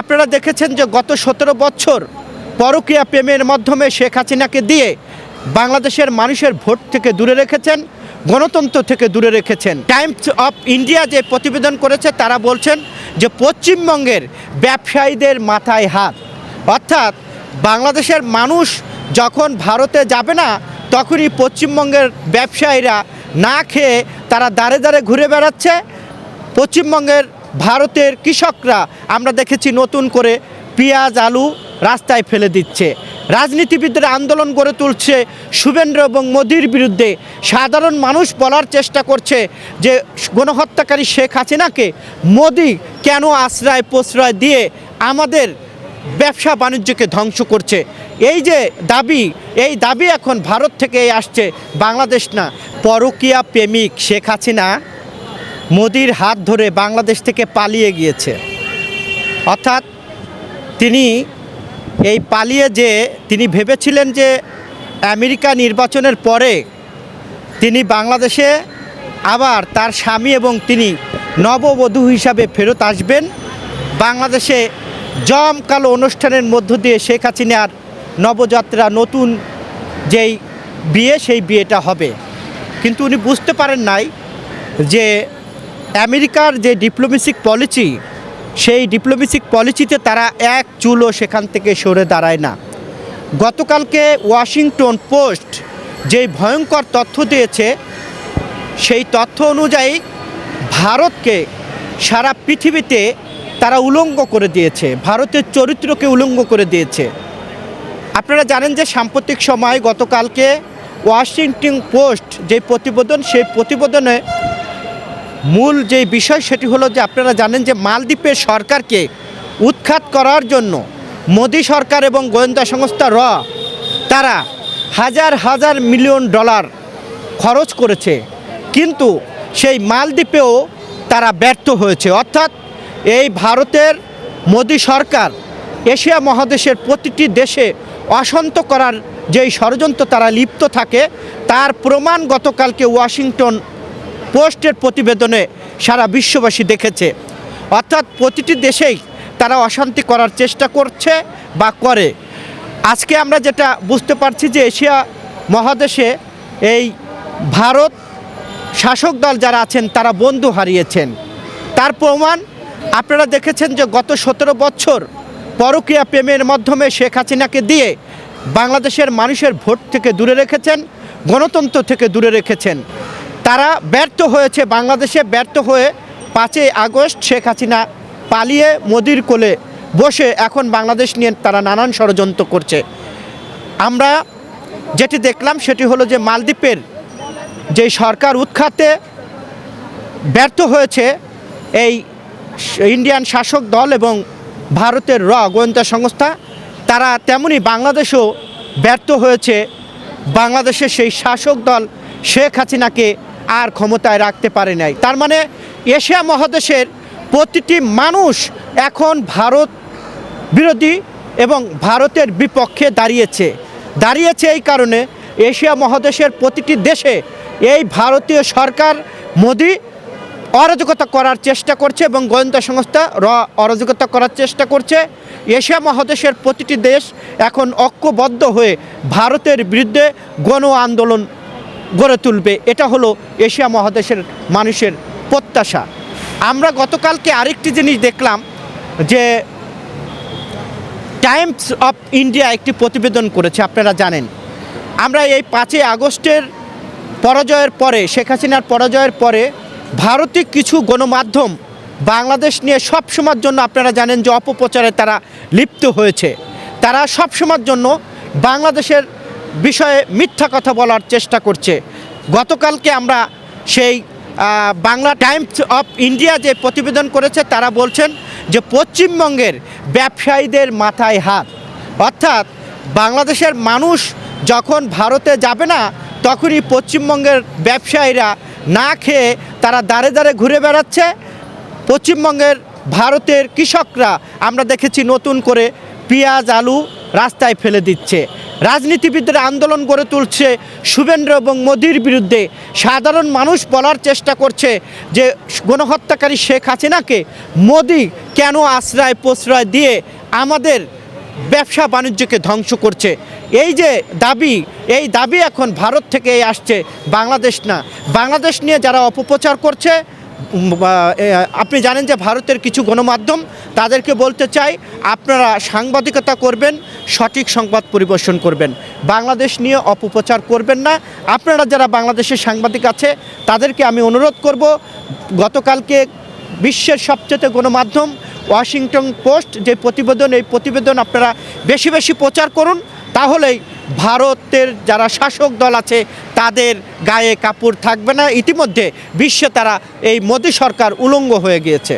আপনারা দেখেছেন যে গত সতেরো বছর পরকীয়া প্রেমের মাধ্যমে শেখ হাসিনাকে দিয়ে বাংলাদেশের মানুষের ভোট থেকে দূরে রেখেছেন, গণতন্ত্র থেকে দূরে রেখেছেন। টাইমস অফ ইন্ডিয়া যে প্রতিবেদন করেছে, তারা বলছেন যে পশ্চিমবঙ্গের ব্যবসায়ীদের মাথায় হাত। অর্থাৎ বাংলাদেশের মানুষ যখন ভারতে যাবে না, তখনই পশ্চিমবঙ্গের ব্যবসায়ীরা না খেয়ে তারা দাঁড়ে দাঁড়ে ঘুরে বেড়াচ্ছে। পশ্চিমবঙ্গের ভারতের কৃষকরা, আমরা দেখেছি নতুন করে পেঁয়াজ, আলু রাস্তায় ফেলে দিচ্ছে। রাজনীতিবিদরা আন্দোলন গড়ে তুলছে। শুভেন্দ্র এবং মোদির বিরুদ্ধে সাধারণ মানুষ বলার চেষ্টা করছে যে, গণহত্যাকারী শেখ হাসিনাকে মোদি কেন আশ্রয়, প্রশ্রয় দিয়ে আমাদের ব্যবসা বাণিজ্যকে ধ্বংস করছে। এই যে দাবি, এই দাবি এখন ভারত থেকে আসছে, বাংলাদেশ না। পরকীয়া প্রেমিক শেখ হাসিনা মোদির হাত ধরে বাংলাদেশ থেকে পালিয়ে গিয়েছে। অর্থাৎ তিনি এই পালিয়ে যে তিনি ভেবেছিলেন যে আমেরিকা নির্বাচনের পরে তিনি বাংলাদেশে আবার তার স্বামী এবং তিনি নববধূ হিসাবে ফেরত আসবেন। বাংলাদেশে জমকালো অনুষ্ঠানের মধ্য দিয়ে শেখ হাসিনার নবযাত্রা নতুন যেই বিয়ে, সেই বিয়েটা হবে। কিন্তু উনি বুঝতে পারেন নাই যে আমেরিকার যে ডিপ্লোমেসিক পলিসি সেই ডিপ্লোমেসিক পলিসিতে তারা এক চুলও সেখান থেকে সরে দাঁড়ায় না। গতকালকে ওয়াশিংটন পোস্ট যেই ভয়ঙ্কর তথ্য দিয়েছে, সেই তথ্য অনুযায়ী ভারতকে সারা পৃথিবীতে তারা উলঙ্গ করে দিয়েছে, ভারতের চরিত্রকে উলঙ্গ করে দিয়েছে। আপনারা জানেন যে সাম্প্রতিক সময় গতকালকে ওয়াশিংটন পোস্ট যে প্রতিবেদন, সেই প্রতিবেদনে মূল যে বিষয় সেটি হলো যে আপনারা জানেন যে মালদ্বীপের সরকারকে উৎখাত করার জন্য মোদী সরকার এবং গোয়েন্দা সংস্থা র তারা হাজার হাজার মিলিয়ন ডলার খরচ করেছে। কিন্তু সেই মালদ্বীপেও তারা ব্যর্থ হয়েছে। অর্থাৎ এই ভারতের মোদী সরকার এশিয়া মহাদেশের প্রতিটি দেশে অশান্ত করার যেই ষড়যন্ত্র তারা লিপ্ত থাকে, তার প্রমাণ গতকালকে ওয়াশিংটন পোস্টের প্রতিবেদনে সারা বিশ্ববাসী দেখেছে। অর্থাৎ প্রতিটি দেশেই তারা অশান্তি করার চেষ্টা করছে বা করে। আজকে আমরা যেটা বুঝতে পারছি যে এশিয়া মহাদেশে এই ভারত শাসক দল যারা আছেন, তারা বন্ধু হারিয়েছেন। তার প্রমাণ আপনারা দেখেছেন যে গত সতেরো বছর পরকীয়া প্রেমের মাধ্যমে শেখ হাসিনাকে দিয়ে বাংলাদেশের মানুষের ভোট থেকে দূরে রেখেছেন, গণতন্ত্র থেকে দূরে রেখেছেন। তারা ব্যর্থ হয়েছে, বাংলাদেশে ব্যর্থ হয়ে পাঁচই আগস্ট শেখ হাসিনা পালিয়ে মোদির কোলে বসে এখন বাংলাদেশ নিয়ে তারা নানান ষড়যন্ত্র করছে। আমরা যেটি দেখলাম সেটি হলো যে মালদ্বীপের যে সরকার উৎখাতে ব্যর্থ হয়েছে, এই ইন্ডিয়ান শাসক দল এবং ভারতের র গোয়েন্দা সংস্থা, তারা তেমনি বাংলাদেশও ব্যর্থ হয়েছে। বাংলাদেশের সেই শাসক দল শেখ হাসিনাকে আর ক্ষমতায় রাখতে পারে নাই। তার মানে এশিয়া মহাদেশের প্রতিটি মানুষ এখন ভারত বিরোধী এবং ভারতের বিপক্ষে দাঁড়িয়েছে। দাঁড়িয়েছে এই কারণে এশিয়া মহাদেশের প্রতিটি দেশে এই ভারতীয় সরকার মোদি অরাজকতা করার চেষ্টা করছে এবং গোয়েন্দা সংস্থা র অরাজকতা করার চেষ্টা করছে। এশিয়া মহাদেশের প্রতিটি দেশ এখন ঐক্যবদ্ধ হয়ে ভারতের বিরুদ্ধে গণ আন্দোলন গড়ে তুলবে, এটা হলো এশিয়া মহাদেশের মানুষের প্রত্যাশা। আমরা গতকালকে আরেকটি জিনিস দেখলাম যে টাইমস অফ ইন্ডিয়া একটি প্রতিবেদন করেছে, আপনারা জানেন। আমরা এই পাঁচই আগস্টের পরাজয়ের পরে, শেখ হাসিনার পরাজয়ের পরে ভারতীয় কিছু গণমাধ্যম বাংলাদেশ নিয়ে সব সময়ের জন্য আপনারা জানেন যে অপপ্রচারে তারা লিপ্ত হয়েছে। তারা সব সময়ের জন্য বাংলাদেশের বিষয়ে মিথ্যা কথা বলার চেষ্টা করছে। গতকালকে আমরা সেই বাংলা টাইমস অফ ইন্ডিয়া যে প্রতিবেদন করেছে, তারা বলছেন যে পশ্চিমবঙ্গের ব্যবসায়ীদের মাথায় হাত। অর্থাৎ বাংলাদেশের মানুষ যখন ভারতে যাবে না, তখনই পশ্চিমবঙ্গের ব্যবসায়ীরা না খেয়ে তারা দাঁড়ে দাঁড়ে ঘুরে বেড়াচ্ছে। পশ্চিমবঙ্গের ভারতের কৃষকরা, আমরা দেখেছি নতুন করে পেঁয়াজ, আলু রাস্তায় ফেলে দিচ্ছে। রাজনীতিবিদরা আন্দোলন গড়ে তুলছে। শুভেন্দ্র এবং মোদির বিরুদ্ধে সাধারণ মানুষ বলার চেষ্টা করছে যে গণহত্যাকারী শেখ হাসিনাকে মোদি কেন আশ্রয় প্রশ্রয় দিয়ে আমাদের ব্যবসা বাণিজ্যকে ধ্বংস করছে। এই যে দাবি, এই দাবি এখন ভারত থেকে আসছে, বাংলাদেশ না। বাংলাদেশ নিয়ে যারা অপপ্রচার করছে আপনি জানেন যে ভারতের কিছু গণমাধ্যম তাদেরকে বলতে চাই, আপনারা সাংবাদিকতা করবেন, সঠিক সংবাদ পরিবেশন করবেন। বাংলাদেশ নিয়ে অপপ্রচার করবেন না। আপনারা যারা বাংলাদেশের সাংবাদিক আছে, তাদেরকে আমি অনুরোধ করব, গতকালকে বিশ্বের সবচেয়ে গণমাধ্যম ওয়াশিংটন পোস্ট যে প্রতিবেদন, এই প্রতিবেদন আপনারা বেশি বেশি প্রচার করুন, তাহলেই ভারতের যারা শাসক দল আছে, তাদের গায়ে কাপড় থাকবে না। ইতিমধ্যে বিশ্বে তারা এই মোদী সরকার উলঙ্গ হয়ে গিয়েছে।